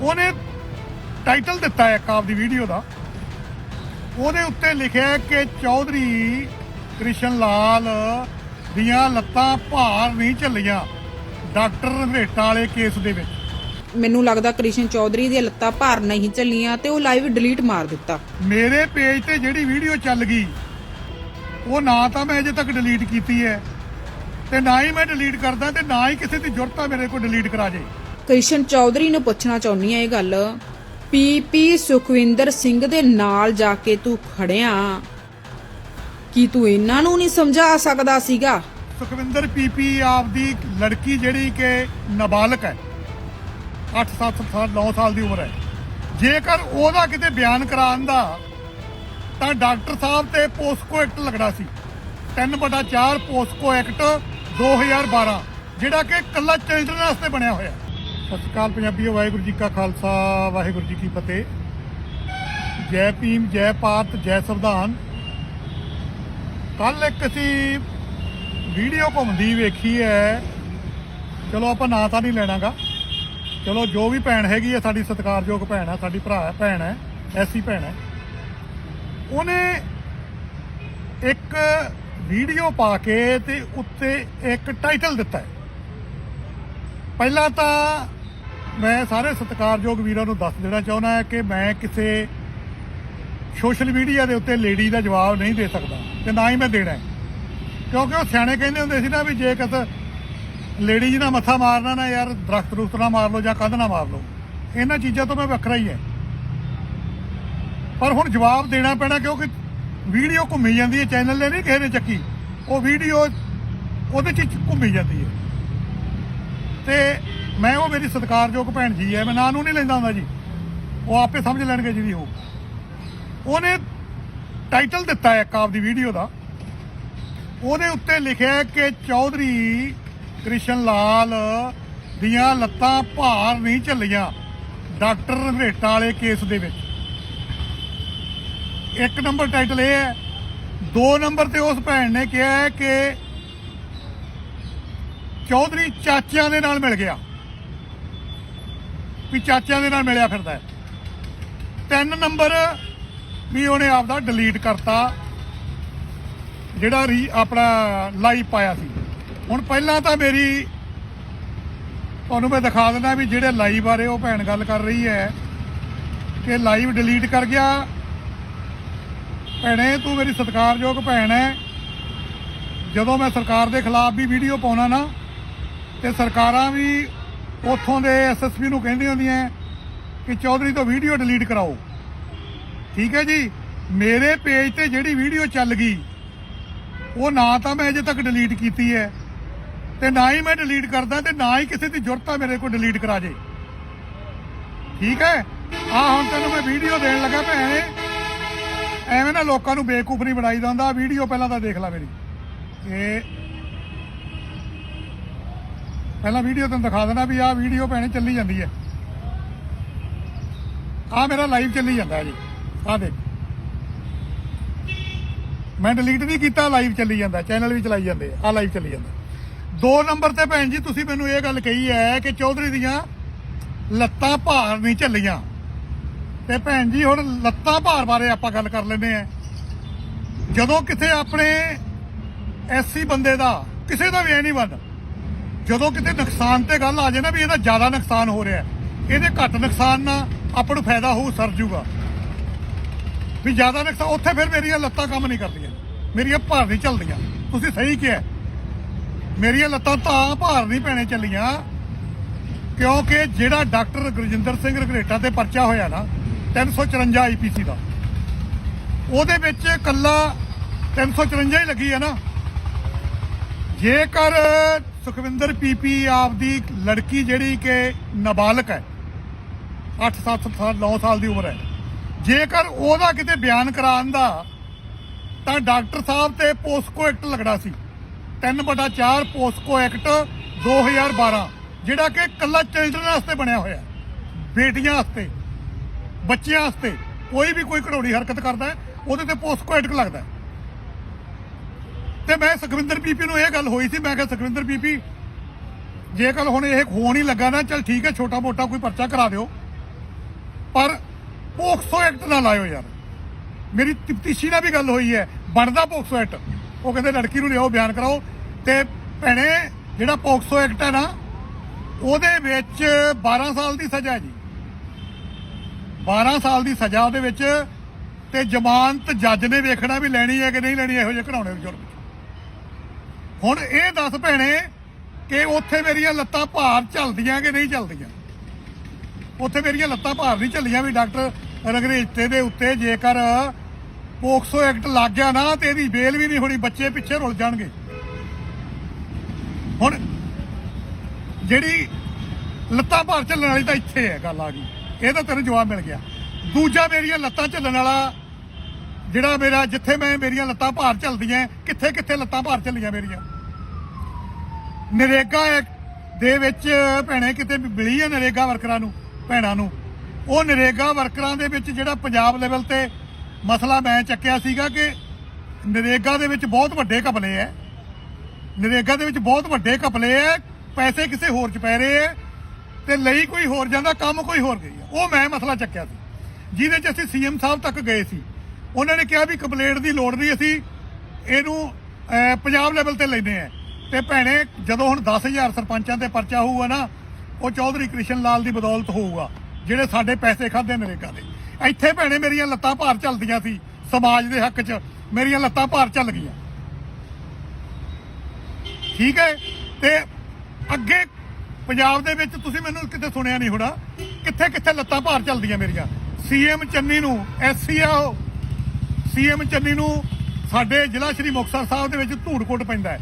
ਉਹਨੇ ਟਾਈਟਲ ਦਿੱਤਾ ਹੈ ਇੱਕ ਆਪਦੀ ਵੀਡੀਓ ਦਾ। ਉਹਦੇ ਉੱਤੇ ਲਿਖਿਆ ਕਿ ਚੌਧਰੀ ਕ੍ਰਿਸ਼ਨ ਲਾਲ ਦੀਆਂ ਲੱਤਾਂ ਭਾਰ ਨਹੀਂ ਝੱਲੀਆਂ। ਡਾਕਟਰ ਰੰਘਰੇਟਾ ਵਾਲੇ ਕੇਸ ਦੇ ਵਿੱਚ। ਮੈਨੂੰ ਲੱਗਦਾ ਕ੍ਰਿਸ਼ਨ ਚੌਧਰੀ ਦੀਆਂ ਲੱਤਾਂ ਭਾਰ ਨਹੀਂ ਚੱਲੀਆਂ ਤੇ ਉਹ ਲਾਈਵ ਡਿਲੀਟ ਮਾਰ ਦਿੱਤਾ। ਮੇਰੇ ਪੇਜ ਤੇ ਜਿਹੜੀ ਵੀਡੀਓ ਚੱਲ ਗਈ ਉਹ ਨਾ ਤਾਂ ਮੈਂ ਅਜੇ ਤੱਕ ਡਿਲੀਟ ਕੀਤੀ ਹੈ ਤੇ ਨਾ ਹੀ ਮੈਂ ਡਿਲੀਟ ਕਰਦਾ ਤੇ ਨਾ ਹੀ ਕਿਸੇ ਦੀ ਜ਼ਰੂਰਤ ਆ ਮੇਰੇ ਕੋਲ ਡਿਲੀਟ ਕਰਾ ਜੇ। ਕ੍ਰਿਸ਼ਨ ਚੌਧਰੀ ਨੂੰ ਪੁੱਛਣਾ ਚਾਹੁੰਦੀ ਆ ਇਹ ਗੱਲ। ਪੀਪੀ ਸੁਖਵਿੰਦਰ ਸਿੰਘ ਦੇ ਨਾਲ ਜਾ ਕੇ ਤੂੰ ਖੜਿਆ। ਕੀ ਤੂੰ ਇਹਨਾਂ ਨੂੰ ਨਹੀਂ ਸਮਝਾ ਸਕਦਾ ਸੀਗਾ? ਸੁਖਵਿੰਦਰ ਪੀਪੀ ਆਪਦੀ ਲੜਕੀ ਜਿਹੜੀ ਕਿ ਨਾਬਾਲਗ ਹੈ। 8-7 ਸਾਲ 9 ਸਾਲ ਦੀ ਉਮਰ ਹੈ। ਜੇਕਰ ਉਹਦਾ ਕਿਤੇ ਬਿਆਨ ਕਰਾਉਂਦਾ ਤਾਂ ਡਾਕਟਰ ਸਾਹਿਬ ਤੇ ਪੋਸਕੋ ਐਕਟ ਲੱਗਣਾ ਸੀ। 3/4 ਪੋਸਕੋ ਐਕਟ 2012 ਜਿਹੜਾ ਕਿ ਕੱਲਾ ਚਿਲਡਰਨ ਵਾਸਤੇ ਬਣਿਆ ਹੋਇਆ। ਸਤਿ ਸ਼੍ਰੀ ਅਕਾਲ ਪੰਜਾਬੀਓ, ਵਾਹਿਗੁਰੂ ਜੀ ਕਾ ਖਾਲਸਾ, ਵਾਹਿਗੁਰੂ ਜੀ ਕੀ ਫਤਿਹ। ਜੈ ਭੀਮ, ਜੈ ਭਾਰਤ, ਜੈ ਸੰਵਿਧਾਨ। ਕੱਲ ਇੱਕ ਅਸੀਂ ਵੀਡੀਓ ਘੁੰਮਦੀ ਵੇਖੀ ਹੈ। ਚਲੋ ਆਪਾਂ ਨਾਂ ਤਾਂ ਨਹੀਂ ਲੈਣਾਗਾ। ਚਲੋ ਜੋ ਵੀ ਭੈਣ ਹੈਗੀ ਹੈ, ਸਾਡੀ ਸਤਿਕਾਰਯੋਗ ਭੈਣ ਹੈ, ਸਾਡੀ ਭਰਾ ਭੈਣ ਹੈ, ਐਸੀ ਭੈਣ ਹੈ। ਉਹਨੇ ਇੱਕ ਵੀਡੀਓ ਪਾ ਕੇ ਤੇ ਉੱਤੇ ਇੱਕ ਟਾਈਟਲ ਦਿੱਤਾ ਹੈ। ਪਹਿਲਾਂ ਤਾਂ ਮੈਂ ਸਾਰੇ ਸਤਿਕਾਰਯੋਗ ਵੀਰਾਂ ਨੂੰ ਦੱਸ ਦੇਣਾ ਚਾਹੁੰਦਾ ਹਾਂ ਕਿ ਮੈਂ ਕਿਸੇ ਸੋਸ਼ਲ ਮੀਡੀਆ ਦੇ ਉੱਤੇ ਲੇਡੀ ਦਾ ਜਵਾਬ ਨਹੀਂ ਦੇ ਸਕਦਾ ਤੇ ਨਾ ਹੀ ਮੈਂ ਦੇਣਾ ਕਿਉਂਕਿ ਉਹ ਸਿਆਣੇ ਕਹਿੰਦੇ ਹੁੰਦੇ ਸੀ ਨਾ ਵੀ ਜੇ ਕਿਸ ਲੇਡੀ ਜੀ ਦਾ ਮੱਥਾ ਮਾਰਨਾ ਨਾ ਯਾਰ, ਦਰਖਤ ਰੁਖਤ ਨਾ ਮਾਰ ਲਓ ਜਾਂ ਕੰਧ ਨਾ ਮਾਰ ਲਓ। ਇਹਨਾਂ ਚੀਜ਼ਾਂ ਤੋਂ ਮੈਂ ਵੱਖਰਾ ਹੀ ਹੈ। ਪਰ ਹੁਣ ਜਵਾਬ ਦੇਣਾ ਪੈਣਾ ਕਿਉਂਕਿ ਵੀਡੀਓ ਘੁੰਮੀ ਜਾਂਦੀ ਹੈ, ਚੈਨਲ ਨੇ ਨਹੀਂ ਕਿਸੇ ਨੇ ਚੱਕੀ। ਉਹ ਵੀਡੀਓ ਉਹਦੇ 'ਚ ਘੁੰਮੀ ਜਾਂਦੀ ਹੈ। ਤੇ ਮੈਂ ਉਹ ਮੇਰੀ ਸਤਿਕਾਰਯੋਗ ਭੈਣ ਜੀ ਹੈ, ਮੈਂ ਨਾਂ ਨੂੰ ਨਹੀਂ ਲੈਂਦਾ ਹੁੰਦਾ ਜੀ। ਉਹ ਆਪੇ ਸਮਝ ਲੈਣਗੇ ਜਿਹੜੀ ਉਹ। ਉਹਨੇ ਟਾਈਟਲ ਦਿੱਤਾ ਹੈ ਇੱਕ ਆਪਦੀ ਵੀਡੀਓ ਦਾ। ਉਹਦੇ ਉੱਤੇ ਲਿਖਿਆ ਹੈ ਕਿ ਚੌਧਰੀ ਕ੍ਰਿਸ਼ਨ ਲਾਲ ਦੀਆਂ ਲੱਤਾਂ ਭਾਰ ਨਹੀਂ ਝੱਲੀਆਂ ਡਾਕਟਰ ਰੇਟਾ ਵਾਲੇ ਕੇਸ ਦੇ ਵਿੱਚ। ਇੱਕ ਨੰਬਰ ਟਾਈਟਲ ਇਹ ਹੈ। ਦੋ ਨੰਬਰ ਤੇ ਉਸ ਭੈਣ ਨੇ ਕਿਹਾ ਕਿ ਚੌਧਰੀ ਚਾਚਿਆਂ ਦੇ ਨਾਲ ਮਿਲ ਗਿਆ। ਵੀ ਚਾਚਿਆਂ ਦੇ ਨਾਲ ਮਿਲਿਆ ਫਿਰਦਾ ਹੈ। ਤਿੰਨ ਨੰਬਰ ਵੀ ਉਹਨੇ ਆਪਦਾ ਡਿਲੀਟ ਕਰਤਾ, ਜਿਹੜਾ ਰੀ ਆਪਣਾ ਲਾਈਵ ਪਾਇਆ ਸੀ। ਹੁਣ ਪਹਿਲਾਂ ਤਾਂ ਮੇਰੀ, ਤੁਹਾਨੂੰ ਮੈਂ ਦਿਖਾ ਦਿੰਦਾ ਵੀ ਜਿਹੜੇ ਲਾਈਵ ਬਾਰੇ ਉਹ ਭੈਣ ਗੱਲ ਕਰ ਰਹੀ ਹੈ ਕਿ ਲਾਈਵ ਡਿਲੀਟ ਕਰ ਗਿਆ। ਭੈਣੇ, ਤੂੰ ਮੇਰੀ ਸਤਿਕਾਰਯੋਗ ਭੈਣ ਹੈ। ਜਦੋਂ ਮੈਂ ਸਰਕਾਰ ਦੇ ਖਿਲਾਫ ਵੀ ਵੀਡੀਓ ਪਾਉਣਾ ਨਾ, ਤੇ ਸਰਕਾਰਾਂ ਵੀ ਉੱਥੋਂ ਦੇ ਐਸਐਸਪੀ ਨੂੰ ਕਹਿੰਦੀ ਹੁੰਦੀਆਂ ਕਿ ਚੌਧਰੀ ਤੋਂ ਵੀਡੀਓ ਡਿਲੀਟ ਕਰਾਓ। ਠੀਕ ਹੈ ਜੀ? ਮੇਰੇ ਪੇਜ ਤੇ ਜਿਹੜੀ ਵੀਡੀਓ ਚੱਲ ਗਈ, ਉਹ ਨਾ ਤਾਂ ਮੈਂ ਅਜੇ ਤੱਕ ਡਿਲੀਟ ਕੀਤੀ ਹੈ ਤੇ ਨਾ ਹੀ ਮੈਂ ਡਿਲੀਟ ਕਰਦਾ ਤੇ ਨਾ ਹੀ ਕਿਸੇ ਦੀ ਜ਼ਰੂਰਤ ਆ ਮੇਰੇ ਕੋਲ ਡਿਲੀਟ ਕਰਾ ਜੇ। ਠੀਕ ਹੈ? ਆ ਹੁਣ ਤੈਨੂੰ ਮੈਂ ਵੀਡੀਓ ਦੇਣ ਲੱਗਾ ਭੈਣੇ। ਐਵੇਂ ਨਾ ਲੋਕਾਂ ਨੂੰ ਬੇਵਕੂਫ ਨਹੀਂ ਬਣਾਈਦਾ ਹੁੰਦਾ। ਵੀਡੀਓ ਪਹਿਲਾਂ ਤਾਂ ਦੇਖ ਲੈ ਮੇਰੀ। ਇਹ ਪਹਿਲਾਂ ਵੀਡੀਓ ਤੈਨੂੰ ਦਿਖਾ ਦੇਣਾ ਵੀ ਆਹ ਵੀਡੀਓ ਭੈਣੇ ਚੱਲੀ ਜਾਂਦੀ ਹੈ। ਆ ਮੇਰਾ ਲਾਈਵ ਚੱਲੀ ਜਾਂਦਾ ਜੀ। ਆ ਦੇਖ। ਮੈਂ ਡਿਲੀਟ ਨਹੀਂ ਕੀਤਾ ਲਾਈਵ ਚੱਲੀ ਜਾਂਦਾ ਚੈਨਲ ਵੀ ਚਲਾਈ ਜਾਂਦੇ ਆ ਲਾਈਵ ਚੱਲੀ ਜਾਂਦਾ। ਦੋ ਨੰਬਰ ਤੇ ਭੈਣ ਜੀ, ਤੁਸੀਂ ਮੈਨੂੰ ਇਹ ਗੱਲ ਕਹੀ ਹੈ ਕਿ ਚੌਧਰੀ ਦੀਆਂ ਲੱਤਾਂ ਭਾਰ ਨਹੀਂ ਝੱਲੀਆਂ। ਤੇ ਭੈਣ ਜੀ, ਹੁਣ ਲੱਤਾਂ ਭਾਰ ਬਾਰੇ ਆਪਾਂ ਗੱਲ ਕਰ ਲੈਂਦੇ ਆ ਜਦੋਂ ਕਿਤੇ ਆਪਣੇ ਐਸੀ ਬੰਦੇ ਦਾ, ਕਿਸੇ ਦਾ ਵੀ ਐ ਨਹੀਂ ਬੰਦ ਜਦੋਂ ਕਿਤੇ ਨੁਕਸਾਨ ਤੇ ਗੱਲ ਆ ਜਾਏ ਨਾ ਵੀ ਇਹਦਾ ਜ਼ਿਆਦਾ ਨੁਕਸਾਨ ਹੋ ਰਿਹਾ, ਇਹਦੇ ਘੱਟ ਨੁਕਸਾਨ ਨਾਲ ਆਪਾਂ ਨੂੰ ਫਾਇਦਾ ਹੋਊ, ਸਰ ਜੂਗਾ। ਵੀ ਜ਼ਿਆਦਾ ਨੁਕਸਾਨ, ਉੱਥੇ ਫਿਰ ਮੇਰੀਆਂ ਲੱਤਾਂ ਕੰਮ ਨਹੀਂ ਕਰਦੀਆਂ, ਮੇਰੀਆਂ ਭਾਰ ਨਹੀਂ ਚੱਲਦੀਆਂ। ਤੁਸੀਂ ਸਹੀ ਕਿਹਾ ਮੇਰੀਆਂ ਲੱਤਾਂ ਤਾਂ ਭਾਰ ਨਹੀਂ ਪੈਣੇ ਚੱਲੀਆਂ, ਕਿਉਂਕਿ ਜਿਹੜਾ ਡਾਕਟਰ ਗੁਰਜਿੰਦਰ ਸਿੰਘ ਰਗਰੇਟਾ ਤੇ ਪਰਚਾ ਹੋਇਆ ਨਾ 354 ਆਈਪੀਸੀ ਦਾ, ਉਹਦੇ ਵਿੱਚ ਕੱਲਾ 354 ਹੀ ਲੱਗੀ ਹੈ ਨਾ। ਜੇਕਰ ਸੁਖਵਿੰਦਰ ਪੀਪੀ ਆਪਦੀ ਲੜਕੀ ਜਿਹੜੀ ਕਿ ਨਾਬਾਲਗ ਹੈ। 8-7 ਸਾਲ 9 ਸਾਲ ਦੀ ਉਮਰ ਹੈ। ਜੇਕਰ ਉਹਦਾ ਕਿਤੇ ਬਿਆਨ ਕਰਾਉਣ ਦਾ, ਤਾਂ ਡਾਕਟਰ ਸਾਹਿਬ ਤੇ ਪੋਸਕੋ ਐਕਟ ਲੱਗਣਾ ਸੀ। 3/4 ਪੋਸਕੋ ਐਕਟ 2012 ਜਿਹੜਾ ਕਿ ਕੱਲਾ ਚਿਲਡਰਨ ਵਾਸਤੇ ਬਣਿਆ ਹੋਇਆ ਬੇਟੀਆਂ ਵਾਸਤੇ, ਬੱਚਿਆਂ ਵਾਸਤੇ ਕੋਈ ਵੀ ਕੋਈ ਘੜੋੜੀ ਹਰਕਤ ਕਰਦਾ ਉਹਦੇ ਤੇ ਪੋਸਕੋ ਐਕਟ ਲੱਗਦਾ ਤੇ ਮੈਂ ਸੁਖਵਿੰਦਰ ਪੀਪੀ ਨੂੰ ਇਹ ਗੱਲ ਹੋਈ ਸੀ, ਮੈਂ ਕਿਹਾ ਸੁਖਵਿੰਦਰ ਪੀਪੀ ਜੇ ਕੱਲ ਹੁਣ ਇਹ ਹੋਣ ਹੀ ਲੱਗਾ ਨਾ, ਚਲ ਠੀਕ ਹੈ, ਛੋਟਾ ਮੋਟਾ ਕੋਈ ਪਰਚਾ ਕਰਾ ਦਿਓ। ਪਰ ਪੋਕਸੋ ਐਕਟ ਨਾ ਲਾਇਓ ਯਾਰ। ਮੇਰੀ ਤਫਤੀਸ਼ੀ ਨਾਲ ਵੀ ਗੱਲ ਹੋਈ ਹੈ, ਬਣਦਾ ਪੋਕਸੋ ਐਕਟ। ਉਹ ਕਹਿੰਦੇ ਲੜਕੀ ਨੂੰ ਲਿਆਓ, ਬਿਆਨ ਕਰਾਓ। ਤੇ ਭੈਣੇ, ਜਿਹੜਾ ਪੋਕਸੋ ਐਕਟ ਹੈ ਨਾ, ਉਹਦੇ ਵਿੱਚ 12 ਸਾਲ ਦੀ ਸਜ਼ਾ ਹੈ ਜੀ। 12 ਸਾਲ ਦੀ ਸਜ਼ਾ ਉਹਦੇ ਵਿੱਚ, ਤੇ ਜ਼ਮਾਨਤ ਜੱਜ ਨੇ ਵੇਖਣਾ ਵੀ ਲੈਣੀ ਹੈ ਕਿ ਨਹੀਂ ਲੈਣੀ, ਇਹੋ ਜਿਹੇ ਘਰਾਉਣੇ ਦੇ ਜੁਰਮ ਹੁਣ ਇਹ ਦੱਸ ਭੈਣੇ ਕਿ ਉੱਥੇ ਮੇਰੀਆਂ ਲੱਤਾਂ ਭਾਰ ਚੱਲਦੀਆਂ ਕਿ ਨਹੀਂ ਚੱਲਦੀਆਂ? ਉੱਥੇ ਮੇਰੀਆਂ ਲੱਤਾਂ ਭਾਰ ਨਹੀਂ ਚੱਲੀਆਂ ਵੀ ਡਾਕਟਰ ਰਗਰੇਜਤੇ ਦੇ ਉੱਤੇ, ਜੇਕਰ ਪੋਕਸੋ ਐਕਟ ਲੱਗ ਗਿਆ ਨਾ ਤੇ ਇਹਦੀ ਬੇਲ ਵੀ ਨਹੀਂ ਹੋਣੀ, ਬੱਚੇ ਪਿੱਛੇ ਰੁਲ ਜਾਣਗੇ। ਹੁਣ ਜਿਹੜੀ ਲੱਤਾਂ ਭਾਰ ਚੱਲਣ ਵਾਲੀ ਤਾਂ ਇੱਥੇ ਹੈ, ਗੱਲ ਆ ਗਈ। ਇਹ ਤਾਂ ਤੈਨੂੰ ਜਵਾਬ ਮਿਲ ਗਿਆ। ਦੂਜਾ ਮੇਰੀਆਂ ਲੱਤਾਂ ਚੱਲਣ ਵਾਲਾ, ਜਿਹੜਾ ਮੇਰਾ, ਜਿੱਥੇ ਮੈਂ ਮੇਰੀਆਂ ਲੱਤਾਂ ਭਾਰ ਚੱਲਦੀਆਂ ਕਿੱਥੇ ਕਿੱਥੇ ਲੱਤਾਂ ਭਾਰ ਚੱਲੀਆਂ ਮੇਰੀਆਂ? ਨਰੇਗਾ ਐਕਟ ਦੇ ਵਿੱਚ ਭੈਣੇ ਕਿਤੇ ਮਿਲੀ ਹੈ ਨਰੇਗਾ ਵਰਕਰਾਂ ਨੂੰ, ਭੈਣਾਂ ਨੂੰ? ਉਹ ਨਰੇਗਾ ਵਰਕਰਾਂ ਦੇ ਵਿੱਚ ਜਿਹੜਾ ਪੰਜਾਬ ਲੈਵਲ ਤੇ ਮਸਲਾ ਮੈਂ ਚੱਕਿਆ ਸੀਗਾ ਕਿ ਨਰੇਗਾ ਦੇ ਵਿੱਚ ਬਹੁਤ ਵੱਡੇ ਘਪਲੇ ਐ। ਨਰੇਗਾ ਦੇ ਵਿੱਚ ਬਹੁਤ ਵੱਡੇ ਘਪਲੇ ਐ, ਪੈਸੇ ਕਿਸੇ ਹੋਰ ਚ ਪੈ ਰਹੇ ਐ ਤੇ ਲਈ ਕੋਈ ਹੋਰ ਜਾਂਦਾ, ਕੰਮ ਕੋਈ ਹੋਰ ਗਈ ਉਹ ਮੈਂ ਮਸਲਾ ਚੱਕਿਆ ਸੀ। ਜਿਹਦੇ ਚ ਅਸੀਂ ਸੀਐਮ ਸਾਹਿਬ ਤੱਕ ਗਏ ਸੀ। ਉਹਨਾਂ ਨੇ ਕਿਹਾ ਵੀ ਕੰਪਲੇਂਟ ਦੀ ਲੋੜ ਨਹੀਂ, ਅਸੀਂ ਇਹਨੂੰ ਪੰਜਾਬ ਲੈਵਲ ਤੇ ਲੈਨੇ ਆ ਤੇ ਭੈਣੇ, ਜਦੋਂ ਹੁਣ 10000 ਸਰਪੰਚਾਂ ਤੇ ਪਰਚਾ ਹੋਊਗਾ ਨਾ, ਉਹ ਚੌਧਰੀ ਕ੍ਰਿਸ਼ਨ ਲਾਲ ਦੀ ਬਦੌਲਤ ਹੋਊਗਾ, ਜਿਹੜੇ ਸਾਡੇ ਪੈਸੇ ਖਾਦੇ ਨਰੇਗਾ ਦੇ। ਇੱਥੇ ਭੈਣੇ, ਮੇਰੀਆਂ ਲੱਤਾਂ ਭਾਰ ਚੱਲਦੀਆਂ ਸੀ, ਸਮਾਜ ਦੇ ਹੱਕ 'ਚ ਮੇਰੀਆਂ ਲੱਤਾਂ ਭਾਰ ਚੱਲ ਗਈਆਂ। ਠੀਕ ਹੈ? ਤੇ ਅੱਗੇ ਪੰਜਾਬ ਦੇ ਵਿੱਚ ਤੁਸੀਂ ਮੈਨੂੰ ਕਿਤੇ ਸੁਣਿਆ ਨਹੀਂ ਹੋਣਾ ਕਿੱਥੇ ਕਿੱਥੇ ਲੱਤਾਂ ਭਾਰ ਚੱਲਦੀਆਂ ਮੇਰੀਆਂ? ਸੀਐਮ ਚੰਨੀ ਨੂੰ, ਐਸਸੀ ਆ ਉਹ। ਸੀਐਮ ਚੰਨੀ ਨੂੰ ਸਾਡੇ ਜ਼ਿਲ੍ਹਾ ਸ਼੍ਰੀ ਮੁਕਤਸਰ ਸਾਹਿਬ ਦੇ ਵਿੱਚ ਧੂੜਕੋਟ ਪੈਂਦਾ ਹੈ।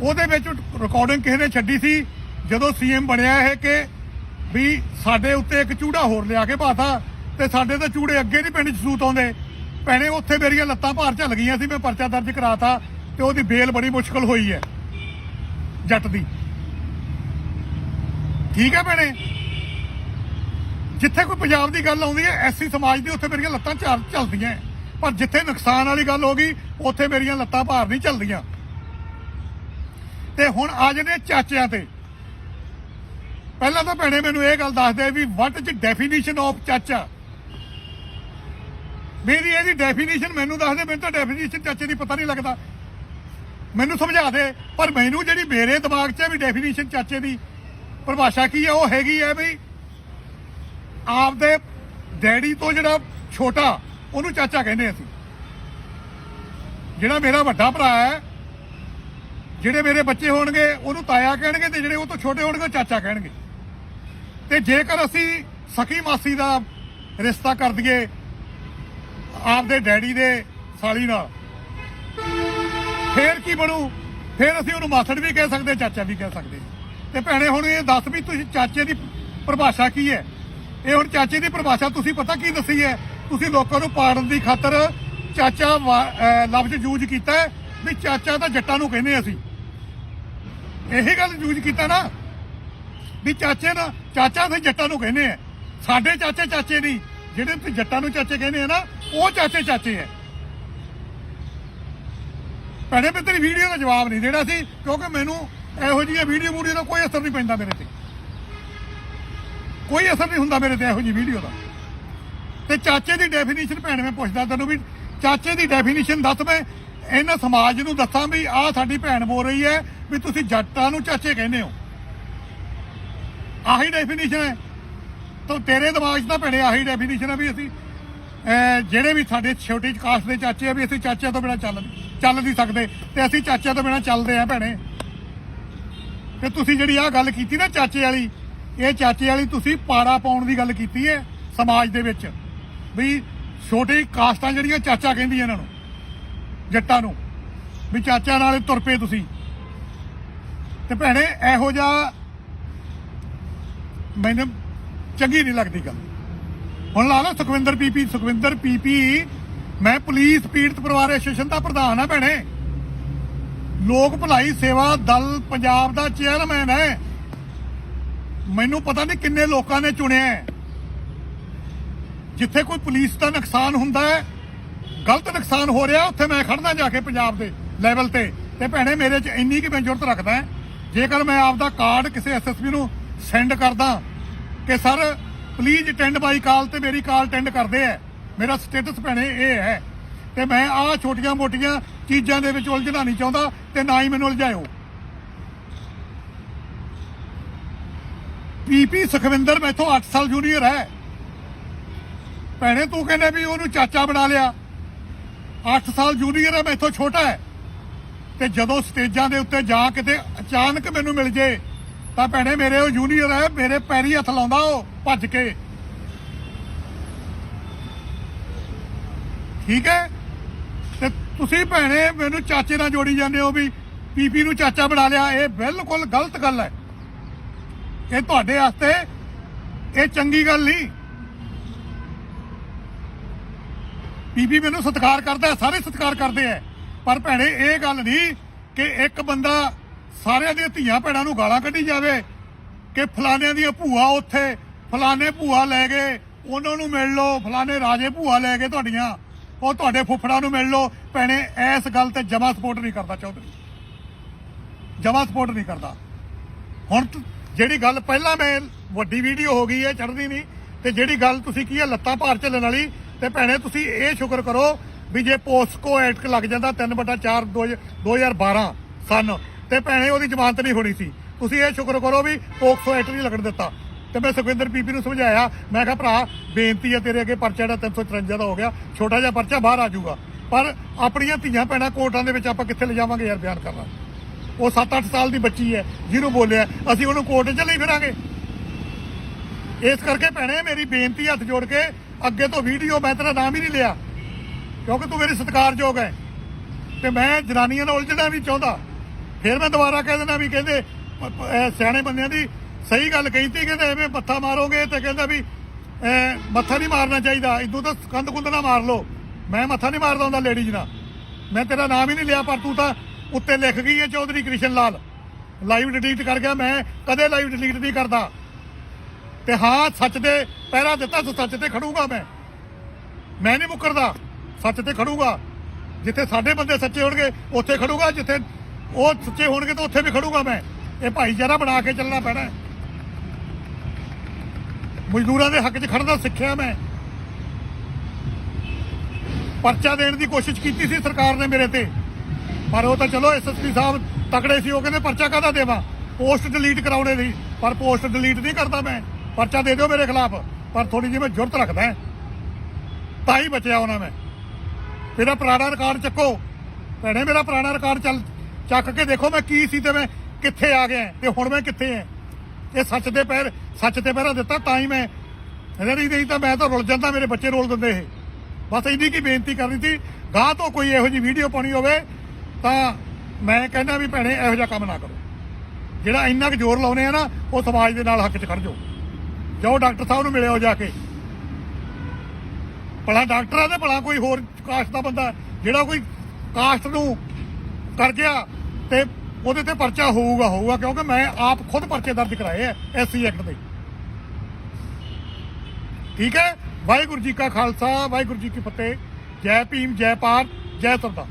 ਉਹਦੇ ਵਿੱਚ ਰਿਕਾਰਡਿੰਗ ਕਿਸੇ ਨੇ ਛੱਡੀ ਸੀ, ਜਦੋਂ ਸੀਐਮ ਬਣਿਆ ਇਹ ਕਿ ਵੀ ਸਾਡੇ ਉੱਤੇ ਇੱਕ ਚੂੜਾ ਹੋਰ ਲਿਆ ਕੇ ਪਾਤਾ ਤੇ ਸਾਡੇ ਤਾਂ ਚੂੜੇ ਅੱਗੇ ਨਹੀਂ ਪਿੰਡ 'ਚ ਸੂਤ ਆਉਂਦੇ। ਭੈਣੇ, ਉੱਥੇ ਮੇਰੀਆਂ ਲੱਤਾਂ ਭਾਰ ਚੱਲ ਗਈਆਂ ਸੀ, ਮੈਂ ਪਰਚਾ ਦਰਜ ਕਰਾਤਾ ਤੇ ਉਹਦੀ ਬੇਲ ਬੜੀ ਮੁਸ਼ਕਲ ਹੋਈ ਹੈ, ਜੱਟ ਦੀ। ਠੀਕ ਹੈ ਭੈਣੇ? ਜਿੱਥੇ ਕੋਈ ਪੰਜਾਬ ਦੀ ਗੱਲ ਆਉਂਦੀ ਹੈ, ਐਸੀ ਸਮਾਜ ਦੀ ਉੱਥੇ ਮੇਰੀਆਂ ਲੱਤਾਂ ਚਾਰ ਚੱਲਦੀਆਂ ਪਰ ਜਿੱਥੇ ਨੁਕਸਾਨ ਵਾਲੀ ਗੱਲ ਹੋ ਗਈ, ਉੱਥੇ ਮੇਰੀਆਂ ਲੱਤਾਂ ਭਾਰ ਨਹੀਂ ਚੱਲਦੀਆਂ ਤੇ ਹੁਣ ਆ ਜਾਂਦੇ ਚਾਚਿਆਂ ਤੇ। ਪਹਿਲਾਂ ਤਾਂ ਭੈਣੇ ਮੈਨੂੰ ਇਹ ਗੱਲ ਦੱਸ ਦੇ ਵੀ ਵਾਟ ਇਜ਼ ਡੈਫੀਨੇਸ਼ਨ ਆਫ ਚਾਚਾ? ਮੇਰੀ ਇਹਦੀ ਡੈਫੀਨੇਸ਼ਨ ਮੈਨੂੰ ਦੱਸ ਦੇ ਮੈਨੂੰ ਤਾਂ ਡੈਫੀਨੇਸ਼ਨ ਚਾਚੇ ਦੀ ਪਤਾ ਨਹੀਂ ਲੱਗਦਾ। ਮੈਨੂੰ ਸਮਝਾ ਦੇ, ਪਰ ਮੈਨੂੰ ਜਿਹੜੀ ਮੇਰੇ ਦਿਮਾਗ 'ਚ ਵੀ ਡੈਫੀਨੇਸ਼ਨ ਚਾਚੇ ਦੀ, ਪਰਿਭਾਸ਼ਾ ਕੀ ਹੈ ਉਹ ਹੈਗੀ ਹੈ ਵੀ ਆਪਦੇ ਡੈਡੀ ਤੋਂ ਜਿਹੜਾ ਛੋਟਾ, ਉਹਨੂੰ ਚਾਚਾ ਕਹਿੰਦੇ ਅਸੀਂ। ਜਿਹੜਾ ਮੇਰਾ ਵੱਡਾ ਭਰਾ ਹੈ ਜਿਹੜੇ ਮੇਰੇ ਬੱਚੇ ਹੋਣਗੇ, ਉਹਨੂੰ ਤਾਇਆ ਕਹਿਣਗੇ ਤੇ ਜਿਹੜੇ ਉਹ ਤੋਂ ਛੋਟੇ ਹੋਣਗੇ ਚਾਚਾ ਕਹਿਣਗੇ। ਤੇ ਜੇਕਰ ਅਸੀਂ ਸਖੀ ਮਾਸੀ ਦਾ ਰਿਸ਼ਤਾ ਕਰ ਦਈਏ, ਆਪਦੇ ਡੈਡੀ ਦੇ ਸਾਲੀ ਨਾਲ, ਫੇਰ ਕੀ ਬਣੂ? ਫੇਰ ਅਸੀਂ ਉਹਨੂੰ ਮਾਸੜ ਵੀ ਕਹਿ ਸਕਦੇ, ਚਾਚਾ ਵੀ ਕਹਿ ਸਕਦੇ। ਤੇ ਭੈਣੇ, ਹੁਣ ਇਹ ਦੱਸ ਵੀ ਤੁਸੀਂ ਚਾਚੇ ਦੀ ਪਰਿਭਾਸ਼ਾ ਕੀ ਹੈ? ਇਹ ਹੁਣ ਚਾਚੇ ਦੀ ਪਰਿਭਾਸ਼ਾ ਤੁਸੀਂ ਪਤਾ ਕੀ ਦੱਸੀ ਹੈ? ਤੁਸੀਂ ਲੋਕਾਂ ਨੂੰ ਪਾੜਨ ਦੀ ਖਾਤਰ ਚਾਚਾ ਵਾ- ਲਫ਼ਜ਼ ਯੂਜ਼ ਕੀਤਾ ਵੀ ਚਾਚਾ ਤਾਂ ਜੱਟਾਂ ਨੂੰ ਕਹਿੰਦੇ ਅਸੀਂ। ਇਹੀ ਗੱਲ ਯੂਜ਼ ਕੀਤਾ ਨਾ ਵੀ ਚਾਚੇ ਦਾ ਚਾਚਾ ਅਸੀਂ ਜੱਟਾਂ ਨੂੰ ਕਹਿੰਦੇ ਆ। ਸਾਡੇ ਚਾਚੇ ਚਾਚੇ ਨਹੀਂ, ਜਿਹੜੇ ਤੁਸੀਂ ਜੱਟਾਂ ਨੂੰ ਚਾਚੇ ਕਹਿੰਦੇ ਆ ਨਾ, ਉਹ ਚਾਚੇ ਚਾਚੇ ਆ। ਭੈਣੇ, ਮੈਂ ਤੇਰੀ ਵੀਡੀਓ ਦਾ ਜਵਾਬ ਨਹੀਂ ਦੇਣਾ ਸੀ, ਕਿਉਂਕਿ ਮੈਨੂੰ ਇਹੋ ਜਿਹੀਆਂ ਵੀਡੀਓ ਵੀਡੀਓ ਦਾ ਕੋਈ ਅਸਰ ਨਹੀਂ ਪੈਂਦਾ ਮੇਰੇ ਤੇ। ਕੋਈ ਅਸਰ ਨਹੀਂ ਹੁੰਦਾ ਮੇਰੇ ਤੇ ਇਹੋ ਜਿਹੀ ਵੀਡੀਓ ਦਾ। ਤੇ ਚਾਚੇ ਦੀ ਡੈਫੀਨੇਸ਼ਨ ਭੈਣ, ਮੈਂ ਪੁੱਛਦਾ ਤੈਨੂੰ ਵੀ, ਚਾਚੇ ਦੀ ਡੈਫੀਨੇਸ਼ਨ ਦੱਸ ਮੈਂ ਇਹਨਾਂ ਸਮਾਜ ਨੂੰ ਦੱਸਾਂ ਵੀ ਆਹ ਸਾਡੀ ਭੈਣ ਬੋਲ ਰਹੀ ਹੈ ਵੀ ਤੁਸੀਂ ਜੱਟਾਂ ਨੂੰ ਚਾਚੇ ਕਹਿੰਦੇ ਹੋ। ਆਹੀ ਡੈਫੀਨੇਸ਼ਨ ਹੈ। ਤਾਂ ਤੇਰੇ ਦਿਮਾਗ 'ਚ ਤਾਂ ਭੈਣੇ ਆਹੀ ਡੈਫੀਨੇਸ਼ਨ ਹੈ ਵੀ ਅਸੀਂ ਜਿਹੜੇ ਵੀ ਸਾਡੇ ਛੋਟੀ ਕਾਸਟ ਦੇ ਚਾਚੇ ਆ ਵੀ ਅਸੀਂ ਚਾਚਿਆਂ ਤੋਂ ਬਿਨਾ ਚੱਲ ਚੱਲ ਨਹੀਂ ਸਕਦੇ। ਤੇ ਅਸੀਂ ਚਾਚਿਆਂ ਤੋਂ ਬਿਨਾ ਚੱਲਦੇ ਆ ਭੈਣੇ। ਤੇ ਤੁਸੀਂ ਜਿਹੜੀ ਆਹ ਗੱਲ ਕੀਤੀ ਨਾ ਚਾਚੇ ਵਾਲੀ, ਇਹ ਚਾਚੇ ਵਾਲੀ ਤੁਸੀਂ ਪਾੜਾ ਪਾਉਣ ਦੀ ਗੱਲ ਕੀਤੀ ਹੈ ਸਮਾਜ ਦੇ ਵਿੱਚ। ਵੀ ਛੋਟੀ ਕਾਸਟਾਂ ਜਿਹੜੀਆਂ ਚਾਚਾ ਕਹਿੰਦੀਆਂ ਇਹਨਾਂ ਨੂੰ। ਜੱਟਾਂ ਨੂੰ ਵੀ ਚਾਚਾ ਨਾਲ ਤੁਰ ਪਏ ਤੁਸੀਂ। ਤੇ ਭੈਣੇ, ਇਹੋ ਜਿਹਾ ਮੈਨੂੰ ਚੰਗੀ ਨਹੀਂ ਲੱਗਦੀ ਗੱਲ। ਹੁਣ ਲਾ ਲਓ ਸੁਖਵਿੰਦਰ ਪੀਪੀ ਸੁਖਵਿੰਦਰ ਪੀਪੀ ਮੈਂ ਪੁਲਿਸ ਪੀੜਤ ਪਰਿਵਾਰ ਐਸੋਸੀਏਸ਼ਨ ਦਾ ਪ੍ਰਧਾਨ ਆ ਭੈਣੇ। ਲੋਕ ਭਲਾਈ ਸੇਵਾ ਦਲ ਪੰਜਾਬ ਦਾ ਚੇਅਰਮੈਨ ਹੈ। ਮੈਨੂੰ ਪਤਾ ਨਹੀਂ ਕਿੰਨੇ ਲੋਕਾਂ ਨੇ ਚੁਣਿਆ ਜਿੱਥੇ ਕੋਈ ਪੁਲਿਸ ਦਾ ਨੁਕਸਾਨ ਹੁੰਦਾ ਹੈ ਗਲਤ ਨੁਕਸਾਨ ਹੋ ਰਿਹਾ, ਉੱਥੇ ਮੈਂ ਖੜਨਾ ਜਾ ਕੇ ਪੰਜਾਬ ਦੇ ਲੈਵਲ ਤੇ। ਤੇ ਭੈਣੇ, ਮੇਰੇ 'ਚ ਇੰਨੀ ਕਿ ਮੈਂ ਜ਼ਰੂਰਤ ਰੱਖਦਾ ਜੇਕਰ ਮੈਂ ਆਪਦਾ ਕਾਰਡ ਕਿਸੇ ਐਸਐਸਪੀ ਨੂੰ ਸੈਂਡ ਕਰਦਾ ਕਿ, ਸਰ ਪਲੀਜ਼ ਅਟੈਂਡ ਬਾਈ ਕਾਲ ਤੇ ਮੇਰੀ ਕਾਲ ਅਟੈਂਡ ਕਰਦੇ ਆ ਮੇਰਾ ਸਟੇਟਸ ਭੈਣੇ ਇਹ ਹੈ। ਤੇ ਮੈਂ ਆਹ ਛੋਟੀਆਂ ਮੋਟੀਆਂ ਚੀਜ਼ਾਂ ਦੇ ਵਿੱਚ ਉਲਝਣਾ ਨਹੀਂ ਚਾਹੁੰਦਾ, ਤੇ ਨਾ ਹੀ ਮੈਨੂੰ ਉਲਝਾਇਓ। ਪੀਪੀ ਸੁਖਵਿੰਦਰ ਮੈਥੋਂ 8 ਸਾਲ ਜੂਨੀਅਰ ਹੈ। ਭੈਣੇ, ਤੂੰ ਕਹਿੰਦੇ ਵੀ ਉਹਨੂੰ ਚਾਚਾ ਬਣਾ ਲਿਆ। 8 ਸਾਲ ਜੂਨੀਅਰ ਹੈ, ਮੈਥੋਂ ਛੋਟਾ ਹੈ। ਤੇ ਜਦੋਂ ਸਟੇਜਾਂ ਦੇ ਉੱਤੇ ਜਾ ਕਿਤੇ ਅਚਾਨਕ ਮੈਨੂੰ ਮਿਲ ਜੇ, ਤਾਂ ਭੈਣੇ ਮੇਰੇ ਉਹ ਜੂਨੀਅਰ ਹੈ, ਮੇਰੇ ਪੈਰੀ ਹੱਥ ਲਾਉਂਦਾ ਉਹ, ਭੱਜ ਕੇ। ਠੀਕ ਹੈ? ਤੇ ਤੁਸੀਂ ਭੈਣੇ ਮੈਨੂੰ ਚਾਚੇ ਨਾਲ ਜੋੜੀ ਜਾਂਦੇ ਹੋ ਵੀ ਪੀਪੀ ਨੂੰ ਚਾਚਾ ਬਣਾ ਲਿਆ, ਇਹ ਬਿਲਕੁਲ ਗਲਤ ਗੱਲ ਹੈ। ਇਹ ਤੁਹਾਡੇ ਵਾਸਤੇ ਇਹ ਚੰਗੀ ਗੱਲ ਨਹੀਂ। ਬੀਬੀ ਮੈਨੂੰ ਸਤਿਕਾਰ ਕਰਦਾ ਸਾਰੇ ਸਤਿਕਾਰ ਕਰਦੇ ਆ ਪਰ ਭੈਣੇ, ਇਹ ਗੱਲ ਨਹੀਂ ਕਿ ਇੱਕ ਬੰਦਾ ਸਾਰਿਆਂ ਦੀਆਂ ਧੀਆਂ ਭੈਣਾਂ ਨੂੰ ਗਾਲਾਂ ਕੱਢੀ ਜਾਵੇ ਕਿ ਫਲਾਣਿਆਂ ਦੀਆਂ ਭੂਆ ਉੱਥੇ, ਫਲਾਣੇ ਭੂਆ ਲੈ ਗਏ, ਉਹਨਾਂ ਨੂੰ ਮਿਲ ਲਓ, ਫਲਾਣੇ ਰਾਜੇ ਭੂਆ ਲੈ ਗਏ ਤੁਹਾਡੀਆਂ, ਉਹ ਤੁਹਾਡੇ ਫੁੱਫੜਾਂ ਨੂੰ ਮਿਲ ਲਓ। ਭੈਣੇ, ਇਸ ਗੱਲ ਤੇ ਜਮਾ ਸਪੋਰਟ ਨਹੀਂ ਕਰਦਾ ਚੌਧਰੀ। ਜਮਾ ਸਪੋਰਟ ਨਹੀਂ ਕਰਦਾ। ਹੁਣ ਜਿਹੜੀ ਗੱਲ ਪਹਿਲਾਂ ਮੈਂ ਵੱਡੀ ਵੀਡੀਓ ਹੋ ਗਈ ਹੈ ਚੜਦੀ ਨਹੀਂ, ਤੇ ਜਿਹੜੀ ਗੱਲ ਤੁਸੀਂ ਕੀ ਹੈ, ਲੱਤਾਂ ਭਾਰ ਚੱਲਣ ਵਾਲੀ ਤੇ ਭੈਣੇ ਤੁਸੀਂ ਇਹ ਸ਼ੁਕਰ ਕਰੋ ਵੀ ਜੇ ਪੋਸਕੋ ਐਕਟ ਲੱਗ ਜਾਂਦਾ 3/4 2012 ਸਨ। ਤੇ ਭੈਣੇ ਉਹਦੀ ਜ਼ਮਾਨਤ ਨਹੀਂ ਹੋਣੀ ਸੀ। ਤੁਸੀਂ ਇਹ ਸ਼ੁਕਰ ਕਰੋ ਵੀ ਪੋਕਸੋ ਐਕਟ ਨਹੀਂ ਲੱਗਣ ਦਿੱਤਾ। ਤੇ ਮੈਂ ਸੁਖਵਿੰਦਰ ਪੀਪੀ ਨੂੰ ਸਮਝਾਇਆ, ਮੈਂ ਕਿਹਾ, ਭਰਾ, ਬੇਨਤੀ ਹੈ ਤੇਰੇ ਅੱਗੇ ਪਰਚਾ ਜਿਹੜਾ 353 ਦਾ ਹੋ ਗਿਆ, ਛੋਟਾ ਜਿਹਾ ਪਰਚਾ ਬਾਹਰ ਆ ਜਾਊਗਾ। ਪਰ ਆਪਣੀਆਂ ਧੀਆਂ ਭੈਣਾਂ ਕੋਰਟਾਂ ਦੇ ਵਿੱਚ ਆਪਾਂ ਕਿੱਥੇ ਲਿਜਾਵਾਂਗੇ ਯਾਰ ਬਿਆਨ ਕਰਨਾ? ਉਹ 7-8 ਸਾਲ ਦੀ ਬੱਚੀ ਹੈ, ਜਿਹਨੂੰ ਬੋਲਿਆ, ਅਸੀਂ ਉਹਨੂੰ ਕੋਰਟ 'ਚ ਲਈ ਫਿਰਾਂਗੇ। ਇਸ ਕਰਕੇ ਭੈਣੇ ਮੇਰੀ ਬੇਨਤੀ ਹੱਥ ਜੋੜ ਕੇ ਅੱਗੇ ਤੋਂ ਵੀਡੀਓ ਮੈਂ ਤੇਰਾ ਨਾਮ ਹੀ ਨਹੀਂ ਲਿਆ, ਕਿਉਂਕਿ ਤੂੰ ਮੇਰੀ ਸਤਿਕਾਰਯੋਗ ਹੈ। ਤੇ ਮੈਂ ਜਨਾਨੀਆਂ ਨਾਲ ਉਲਝਣਾ ਨਹੀਂ ਚਾਹੁੰਦਾ। ਫਿਰ ਮੈਂ ਦੁਬਾਰਾ ਕਹਿ ਦੇਣਾ ਵੀ ਕਹਿੰਦੇ ਸਿਆਣੇ ਬੰਦਿਆਂ ਦੀ ਸਹੀ ਗੱਲ ਕਹੀ ਤੀ ਕਹਿੰਦੇ ਐਵੇਂ ਮੱਥਾ ਮਾਰੋਗੇ ਤੇ ਕਹਿੰਦਾ ਵੀ ਮੱਥਾ ਨਹੀਂ ਮਾਰਨਾ ਚਾਹੀਦਾ, ਇਦੋਂ ਤਾਂ ਕੰਧ ਕੁੰਦ ਨਾ ਮਾਰ ਲਓ। ਮੈਂ ਮੱਥਾ ਨਹੀਂ ਮਾਰਦਾ ਹੁੰਦਾ ਲੇਡੀਜ਼ ਨਾਲ। ਮੈਂ ਤੇਰਾ ਨਾਮ ਹੀ ਨਹੀਂ ਲਿਆ, ਪਰ ਤੂੰ ਤਾਂ ਉੱਤੇ ਲਿਖ ਗਈ ਹੈ ਚੌਧਰੀ ਕ੍ਰਿਸ਼ਨ ਲਾਲ। ਲਾਈਵ ਡਿਲੀਟ ਕਰ ਗਿਆ, ਮੈਂ ਕਦੇ ਲਾਈਵ ਡਿਲੀਟ ਨਹੀਂ ਕਰਦਾ। ਤੇ ਹਾਂ, ਸੱਚ ਦੇ ਪਹਿਰਾ ਦਿੱਤਾ ਤਾਂ, ਸੱਚ ਤੇ ਖੜੂਗਾ ਮੈਂ। ਮੈਂ ਨਹੀਂ ਮੁੱਕਰਦਾ, ਸੱਚ ਤੇ ਖੜੂਗਾ। ਜਿੱਥੇ ਸਾਡੇ ਬੰਦੇ ਸੱਚੇ ਹੋਣਗੇ, ਉੱਥੇ ਖੜੂਗਾ, ਜਿੱਥੇ ਉਹ ਸੱਚੇ ਹੋਣਗੇ ਤਾਂ ਉੱਥੇ ਵੀ ਖੜੂਗਾ ਮੈਂ। ਇਹ ਭਾਈਚਾਰਾ ਬਣਾ ਕੇ ਚੱਲਣਾ ਪੈਣਾ ਮਜ਼ਦੂਰਾਂ ਦੇ ਹੱਕ 'ਚ ਖੜਨਾ ਸਿੱਖਿਆ ਮੈਂ। ਪਰਚਾ ਦੇਣ ਦੀ ਕੋਸ਼ਿਸ਼ ਕੀਤੀ ਸੀ ਸਰਕਾਰ ਨੇ ਮੇਰੇ ਤੇ। ਪਰ ਉਹ ਤਾਂ ਚਲੋ ਐਸਐਸਪੀ ਸਾਹਿਬ ਤਕੜੇ ਸੀ, ਉਹ ਕਹਿੰਦੇ ਪਰਚਾ ਕਾਹਦਾ ਦੇਵਾਂ? ਪੋਸਟ ਡਿਲੀਟ ਕਰਾਉਣੇ ਦੀ। ਪਰ ਪੋਸਟ ਡਿਲੀਟ ਨਹੀਂ ਕਰਦਾ ਮੈਂ। ਪਰਚਾ ਦੇ ਦਿਓ ਮੇਰੇ ਖਿਲਾਫ, ਪਰ ਥੋੜੀ ਜਿਹੀ ਮੈਂ ਜੁਰਤ ਰੱਖਦਾ ਤਾਂ ਹੀ ਬਚਿਆ ਉਹਨਾਂ ਮੈਂ। ਮੇਰਾ ਪੁਰਾਣਾ ਰਿਕਾਰਡ ਚੱਕੋ। ਭੈਣੇ, ਮੇਰਾ ਪੁਰਾਣਾ ਰਿਕਾਰਡ ਚੱਲ, ਚੱਕ ਕੇ ਦੇਖੋ ਮੈਂ ਕੀ ਸੀ ਤੇ ਮੈਂ ਕਿੱਥੇ ਆ ਗਿਆ ਤੇ ਹੁਣ ਮੈਂ ਕਿੱਥੇ ਐ ਇਹ ਸੱਚ ਦੇ ਪੈਰ, ਸੱਚ ਤੇ ਪਹਿਰਾ ਦਿੱਤਾ ਤਾਂ ਹੀ ਮੈਂ ਨਹੀਂ ਨਹੀਂ ਤਾਂ ਮੈਂ ਤਾਂ ਰੁਲ ਜਾਂਦਾ, ਮੇਰੇ ਬੱਚੇ ਰੋਲ ਦਿੰਦੇ ਇਹ। ਬਸ ਇੰਨੀ ਕੀ ਬੇਨਤੀ ਕਰਨੀ ਸੀ, ਗਾਹ ਤੋਂ ਕੋਈ ਇਹੋ ਜੀ ਵੀਡੀਓ ਪਾਉਣੀ ਹੋਵੇ, ਤਾਂ ਮੈਂ ਕਹਿੰਦਾ ਵੀ ਭੈਣੇ, ਇਹੋ ਜਿਹਾ ਕੰਮ ਨਾ ਕਰੋ। ਜਿਹੜਾ ਇੰਨਾ ਕੁ ਜ਼ੋਰ ਲਾਉਨੇ ਆ ਨਾ, ਉਹ ਸਮਾਜ ਦੇ ਨਾਲ ਹੱਕ 'ਚ ਖੜ ਜਾਓ। ਜਾਓ ਡਾਕਟਰ ਸਾਹਿਬ ਨੂੰ ਮਿਲਿਓ ਜਾ ਕੇ। ਭਲਾ ਡਾਕਟਰ ਆ ਤੇ ਭਲਾ ਕੋਈ ਹੋਰ ਕਾਸਟ ਦਾ ਬੰਦਾ ਜਿਹੜਾ ਕੋਈ ਕਾਸਟ ਨੂੰ ਕਰ ਗਿਆ ਤੇ ਉਹਦੇ ਤੇ ਪਰਚਾ ਹੋਊਗਾ ਹੋਊਗਾ, ਕਿਉਂਕਿ ਮੈਂ ਆਪ ਖੁਦ ਪਰਚੇ ਦਰਜ ਕਰਾਏ ਐ ਐਸਸੀ ਐਕਟ ਦੇ। ਠੀਕ ਹੈ? ਵਾਹਿਗੁਰੂ ਜੀ ਕਾ ਖਾਲਸਾ, ਵਾਹਿਗੁਰੂ ਜੀ ਕੀ ਫਤਿਹ। ਜੈ ਭੀਮ, ਜੈ ਭਾਰਤ, ਜੈ ਸਰਦਾਰ।